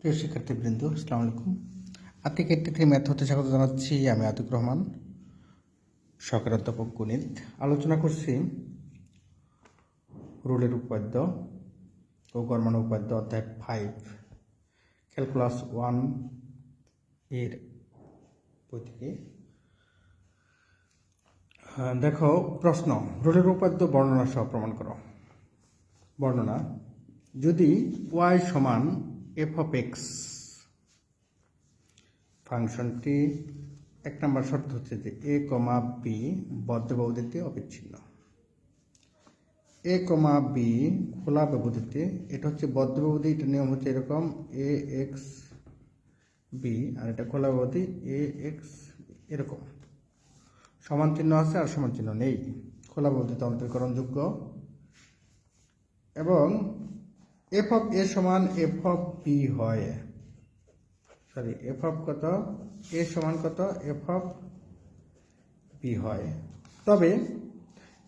প্রিয় শিক্ষার্থীবৃন্দ, আসসালামু আলাইকুম। আতিক এইটটি থ্রি ম্যাথ হতে স্বাগত জানাচ্ছি আমি আতিক রহমান সরকার অধ্যাপক গণিত। আলোচনা করছি রুলের উপাদ্য ও গরমান উপাদ্য অধ্যায় ফাইভ ক্যালকুলাস ওয়ানের বই থেকে। দেখো, প্রশ্ন, রুলের উপাদ্য বর্ণনা সহ প্রমাণ করো। বর্ণনা, যদি ওয়াই সমান এফ অফ এক্স ফাংশনটি এক নম্বর শর্ত হচ্ছে যে এ কমা বি বদ্ধ ব্যবধিতে অবিচ্ছিন্ন। এ কমা বি খোলা ব্যবধিতে এটা হচ্ছে বদ্ধ ব্যবধি এটা নিয়ম হচ্ছে এরকম এ এক্স বি আর এটা খোলা ব্যবধি এ এক্স এরকম। সমান চিহ্ন আছে আর সমান চিহ্ন নেই। খোলা ব্যবধিতে অন্তরীকরণযোগ্য। এবং এফ অফ এ সমান এফ অফ বি হয়। সরি এফ অফ কত? এ সমান কত? এফ অফ বি হয়। তবে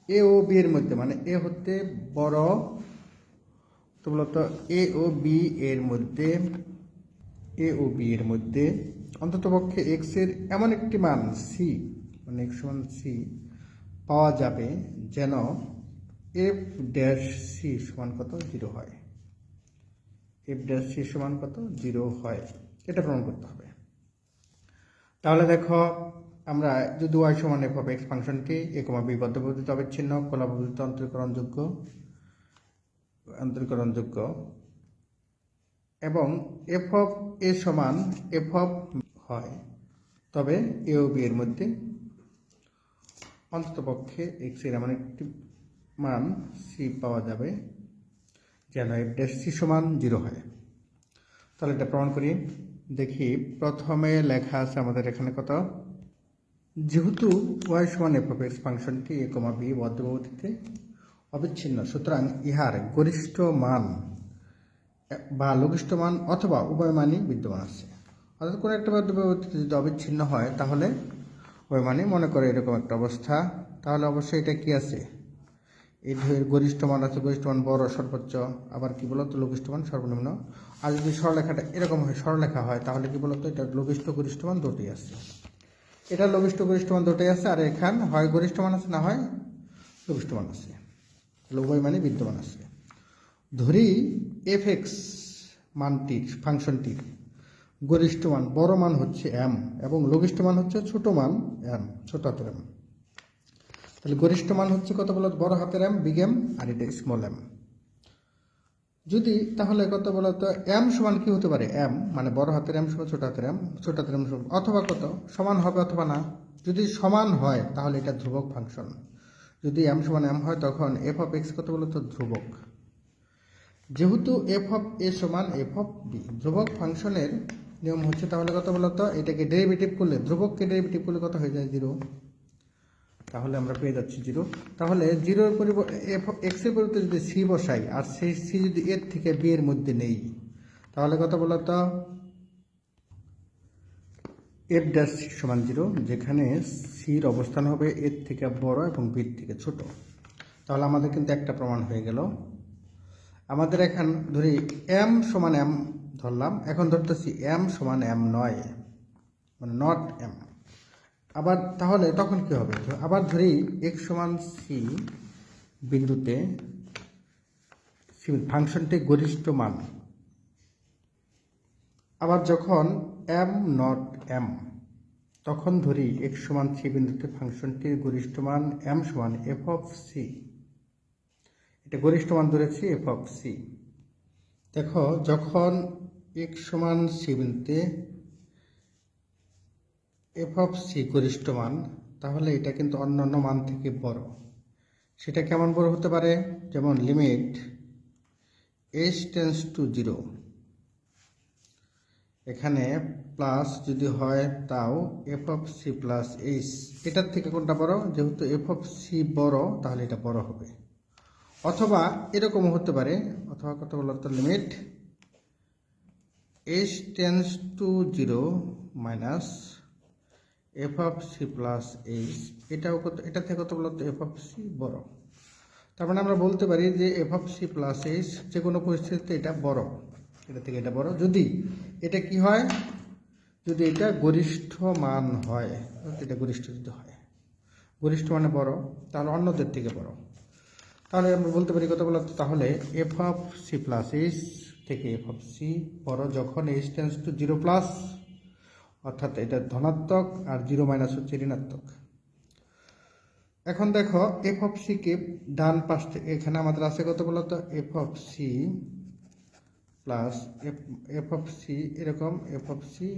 এ ও বি এর মধ্যে মানে এ হতে বড়, তো বলতো এ ও বি এর মধ্যে এ ও বি এর মধ্যে অন্ততপক্ষে এক্সের এমন একটি মান সি মানে এক্স সমান সি পাওয়া যাবে যেন এফ ড্যাশ সি সমান কত? জিরো হয়। এফ ড্যাশ সি সমান কত? জিরো হয়। এটা প্রমাণ করতে হবে। তাহলে দেখো, আমরা যদি ওয়াই সমান এফ অফ এক্স ফাংশনটি এ কমা বি বদ্ধ পদ্ধতিতে অবিচ্ছিন্ন খোলা পদ্ধতিতে অন্তরীকরণযোগ্য অন্তরীকরণযোগ্য, এবং এফ অফ এ সমান এফ অফ হয়, তবে এ ও বি এর মধ্যে অন্ততপক্ষে এক্সের এমন একটি মান সি পাওয়া যাবে। যেন এফ ড্যাশ সি সমান জিরো হয়? তাহলে এটা প্রমাণ করি। দেখি, প্রথমে লেখা আছে আমাদের এখানে কত? যেহেতু ওয়াই সমান এফ এক্স ফাংশনটি এ কমা বি বদ্ধবর্তীতে অবিচ্ছিন্ন, সুতরাং ইহার গরিষ্ঠ মান, বা লঘিষ্ঠ মান অথবা উভয় মানই বিদ্যমান আছে। অর্থাৎ কোনো একটা বদ্ধবর্তীতে যদি অবিচ্ছিন্ন হয়, তাহলে উভয় মানই মনে করে এরকম একটা অবস্থা। তাহলে অবশ্যই এটা কি আছে? এই ঢেউয়ের গরিষ্ঠ মান আছে গরিষ্ঠ মান বড়, সর্বোচ্চ, আবার কি বলতো লঘিষ্ঠ মান সর্বনিম্ন। আর যদি সরলেখাটা এরকম হয় সরলেখা হয়, তাহলে কি বলতো, এটা লঘিষ্ঠ গরিষ্ঠ মান দুটোই আছে। এটা লঘিষ্ঠ গরিষ্ঠ মান দুটোই আছে, আর এখান হয় গরিষ্ঠ মান আছে না হয় লঘিষ্ঠ মান আছে। তাহলে মানে বিদ্যমান আছে। ধরি এফ এক্স মানটির ফাংশনটির গরিষ্ঠ মান বড় মান হচ্ছে এম এবং লঘিষ্ঠ মান হচ্ছে ছোট মান এম ছোট এম তাহলে গরিষ্ঠ মান হচ্ছে কত বলো বড় হাতের এম বিগ এম আর এটা স্মল এম যদি তাহলে কত বলো তো এম সমান কি হতে পারে? এম মানে বড় হাতের এম সমান ছোট হাতের এম ছোট হাতের এম সমান অথবা কত? সমান হবে অথবা না? যদি সমান হয়, তাহলে এটা ধ্রুবক ফাংশন যদি এম সমান এম হয়, তখন এফ অফ এক্স কত বলো তো ধ্রুবক। যেহেতু এফ অফ এ সমান এফ অফ বি ধ্রুবক ফাংশনের নিয়ম হচ্ছে তাহলে কত বলতো? এটাকে ডেরিভেটিভ করলে, ধ্রুবককে ডেরিভেটিভ করলে কত হয়ে যায়? জিরো তাহলে আমরা পেয়ে যাচ্ছি জিরো। তাহলে জিরোর পরিবর্তে এক্সের পরিবর্তে যদি সি বসাই, আর সেই সি যদি এর থেকে বি এর মধ্যে নেই, তাহলে কত বলতো এফ ড্যাশ সমান জিরো, যেখানে সির অবস্থান হবে এর থেকে বড় এবং বির থেকে ছোট। তাহলে আমাদের কিন্তু একটা প্রমাণ হয়ে গেল। আমাদের এখন ধরি এম সমান এম ধরলাম। এখন ধরতেছি এম সমান এম নয় মানে নট এম আবার তাহলে তখন কি হবে? আবার ধরি এক্স সমান সি বিন্দুতে ফাংশনটি গরিষ্ঠ মান। আবার যখন এম নট এম তখন ধরি এক সমান সি বিন্দুতে ফাংশনটির গরিষ্ঠ মান এম সমান এফ অফ সি এটা গরিষ্ঠ মান ধরেছি এফ অফ সি দেখো, যখন এক সমান সি বিন্দুতে এফ অফ সি গরিষ্ঠ মান তাহলে এটা কিন্তু অন্যান্য মান থেকে বড়। সেটা কেমন বড় হতে পারে? যেমন limit H tends to zero এখানে প্লাস যদি হয় তাও F of C plus H এটার থেকে কোনটা বড়? যেহেতু এফ অফ সি বড়, তাহলে এটা বড় হবে। অথবা এরকমও হতে পারে, অথবা কত বলতো limit H tends to zero minus F of C plus H এটাও কত, এটা থেকে কত বলতো? এফ অফ সি বড়। তার মানে আমরা বলতে পারি যে F of C plus H যে কোনো পরিস্থিতিতে এটা বড়। এটা থেকে এটা বড়। যদি এটা কি হয়? যদি এটা গরিষ্ঠ মান হয় এটা গরিষ্ঠ যদি হয়, গরিষ্ঠ মানে বড়, তাহলে অন্যদের থেকে বড়। তাহলে আমরা বলতে পারি কত বলতো? তাহলে F of C plus H থেকে এফ অফ সি বড় যখন H tends to zero plus অর্থাৎ এটা ধনাত্মক আর জিরো মাইনাস হচ্ছে ঋণাত্মক। এখন দেখো এফ অফ সিকে ডান পাশ থেকে এখানে আমাদের আছে কত বলতো F of C plus F F of C এরকম এফ অফ সি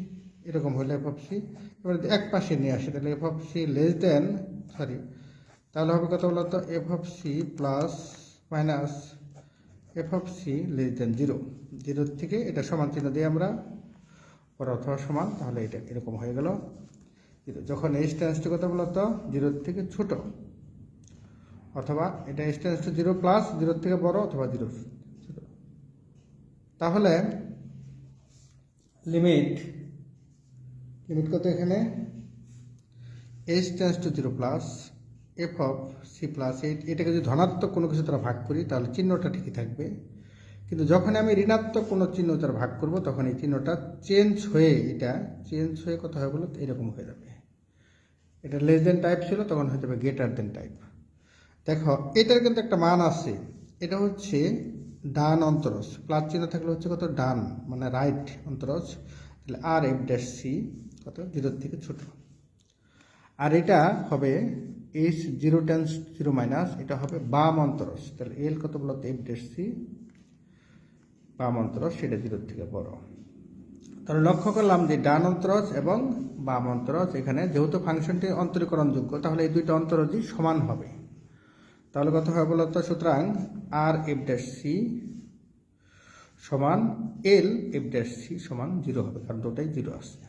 এরকম হলে এফ অফ সি এবার এক পাশে নিয়ে আসে, তাহলে F of C less than sorry তাহলে হবে কত বলতো F of C plus minus F of C less than zero জিরোর থেকে এটা সমান চিহ্ন দিয়ে আমরা অথবা সমান, তাহলে এটা এরকম হয়ে গেল। যখন এইচ টেন্স টু কত বলতো জিরোর থেকে ছোট, অথবা এটা h tends to zero plus জিরোর থেকে বড় অথবা জিরো তাহলে লিমিট লিমিট কত এখানে? H tends to zero plus f of c plus eight এটাকে যদি ধনাত্মক কোনো কিছু দ্বারা ভাগ করি, তাহলে চিহ্নটা ঠিকই থাকবে। কিন্তু যখন আমি ঋণাত্মক কোনো চিহ্ন তার ভাগ করব, তখন এই চিহ্নটা চেঞ্জ হয়ে, এটা চেঞ্জ হয়ে কত হয় বলো এরকম হয়ে যাবে। এটা লেস দেন টাইপ ছিল, তখন হয়ে যাবে গ্রেটার দেন টাইপ দেখো, এটার কিন্তু একটা মান আছে। এটা হচ্ছে ডান অন্তরস। প্লাস চিহ্ন থাকলে হচ্ছে কত? ডান মানে রাইট অন্তরস। তাহলে আর এফ ড্যাশ সি কত জিরোর থেকে ছোট। আর এটা হবে h zero tends zero minus এটা হবে বাম অন্তরজ তাহলে এল কত বলতো এফ ড্যাশ সি বাম অন্তরজ সেটা জিরোর থেকে বড় তাহলে লক্ষ্য করলাম যে ডান অন্তরজ এবং বাম অন্তরজ এখানে যেহেতু ফাংশনটি অন্তরীকরণযোগ্য, তাহলে এই দুইটা অন্তরজই সমান হবে। তাহলে কত হবে বলতো সুতরাং আর এফ ড্যাশ সি সমান এল এফ ড্যাশ সি সমান জিরো হবে, কারণ দুটাই জিরো আসছে।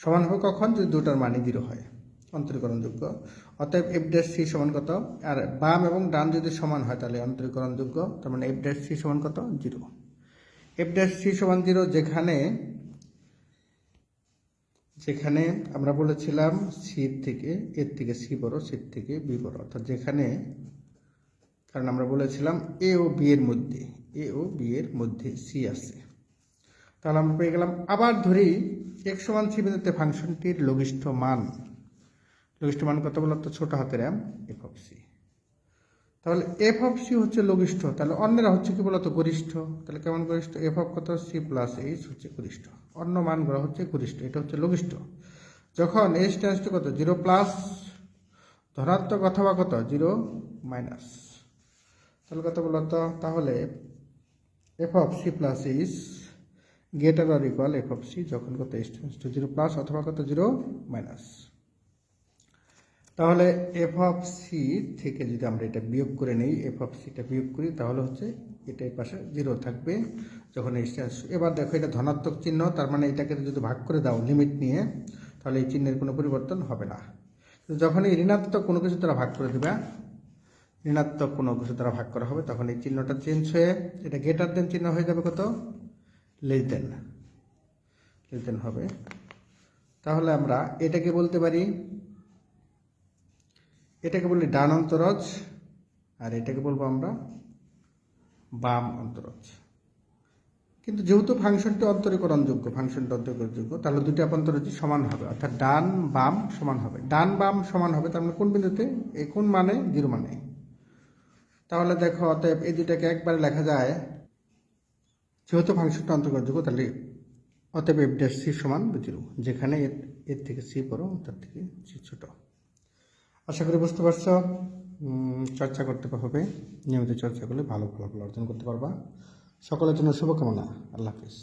সমান হবে কখন? যদি দুটার মানই জিরো হয়। অন্তরীকরণযোগ্য। অতএব এফ ড্যাশ সি সমান কত? আর বাম এবং ডান যদি সমান হয় তাহলে অন্তরীকরণযোগ্য, তার মানে এফ ড্যাশ সি সমান কত? জিরো। এফ ড্যাশ সি সমান জিরো যেখানে যেখানে আমরা বলেছিলাম সির থেকে, এর থেকে সি বড় সির থেকে বি বড়। অর্থাৎ যেখানে, কারণ আমরা বলেছিলাম এ ও বি এর মধ্যে এ ও বি এর মধ্যে সি আছে। তাহলে আমরা পেয়ে গেলাম। আবার ধরি এক সমান সি বিন্দুতে ফাংশনটির লঘিষ্ঠ মান। লঘিষ্ঠ মান কত বলতো ছোট হাতের এম এফ অফ সি তাহলে এফ অফ সি হচ্ছে লঘিষ্ঠ। তাহলে অন্যরা হচ্ছে কি বলতো? গরিষ্ঠ। তাহলে কেমন গরিষ্ঠ? এফ অফ কত? সি প্লাস এইচ হচ্ছে গরিষ্ঠ। অন্য মানগুলো হচ্ছে গরিষ্ঠ। এটা হচ্ছে লঘিষ্ঠ। যখন এইচ টেন্স টু কত? জিরো প্লাস ধনাত্মক অথবা কত? জিরো মাইনাস তাহলে কত বলতো? তাহলে f of c plus h greater or equal f of c যখন কত? H tends to zero plus অথবা কত? জিরো মাইনাস তাহলে এফ অফ সি থেকে যদি আমরা এটা বিয়োগ করে নেই এফ অফ সিটা বিয়োগ করি, তাহলে হচ্ছে এটা এই পাশে জিরো থাকবে যখন এই এবার দেখো এটা ধনাত্মক চিহ্ন, তার মানে এটাকে যদি ভাগ করে দাও লিমিট নিয়ে, তাহলে এই চিহ্নের কোনো পরিবর্তন হবে না। যখন এই ঋণাত্মক কোনো কিছু তারা ভাগ করে দেবে, ঋণাত্মক কোনো কিছু দ্বারা ভাগ করা হবে, তখন এই চিহ্নটা চেঞ্জ হয়ে, এটা গেটার দেন চিহ্ন হয়ে যাবে কত? লেস দেন লেস দেন হবে। তাহলে আমরা এটাকে বলতে পারি এটাকে বলি ডান অন্তরজ, আর এটাকে বলব আমরা বাম অন্তরজ। কিন্তু যেহেতু ফাংশনটি অন্তরীকরণযোগ্য ফাংশনটি অন্তরীকরণযোগ্য, তাহলে দুটি অন্তরজই সমান হবে, অর্থাৎ ডান বাম সমান হবে। ডান বাম সমান হবে, তার মানে কোন বিন্দুতে? এ কোন মানে? জিরো মানে। তাহলে দেখো, অতএব এই দুটাকে একবারে লেখা যায়, যেহেতু ফাংশনটা অন্তর্গতযোগ্য তাহলে অতএব এফ ড্যাশ সি সমান জিরো, যেখানে এর থেকে সি বড়, তার থেকে সি ছোট। আশা করি বুঝতে পারছ। চর্চা করতে হবে। নিয়মিত চর্চা করলে ভালো ফলাফল অর্জন করতে পারবা। সকলের জন্য শুভকামনা। আল্লাহ হাফিজ।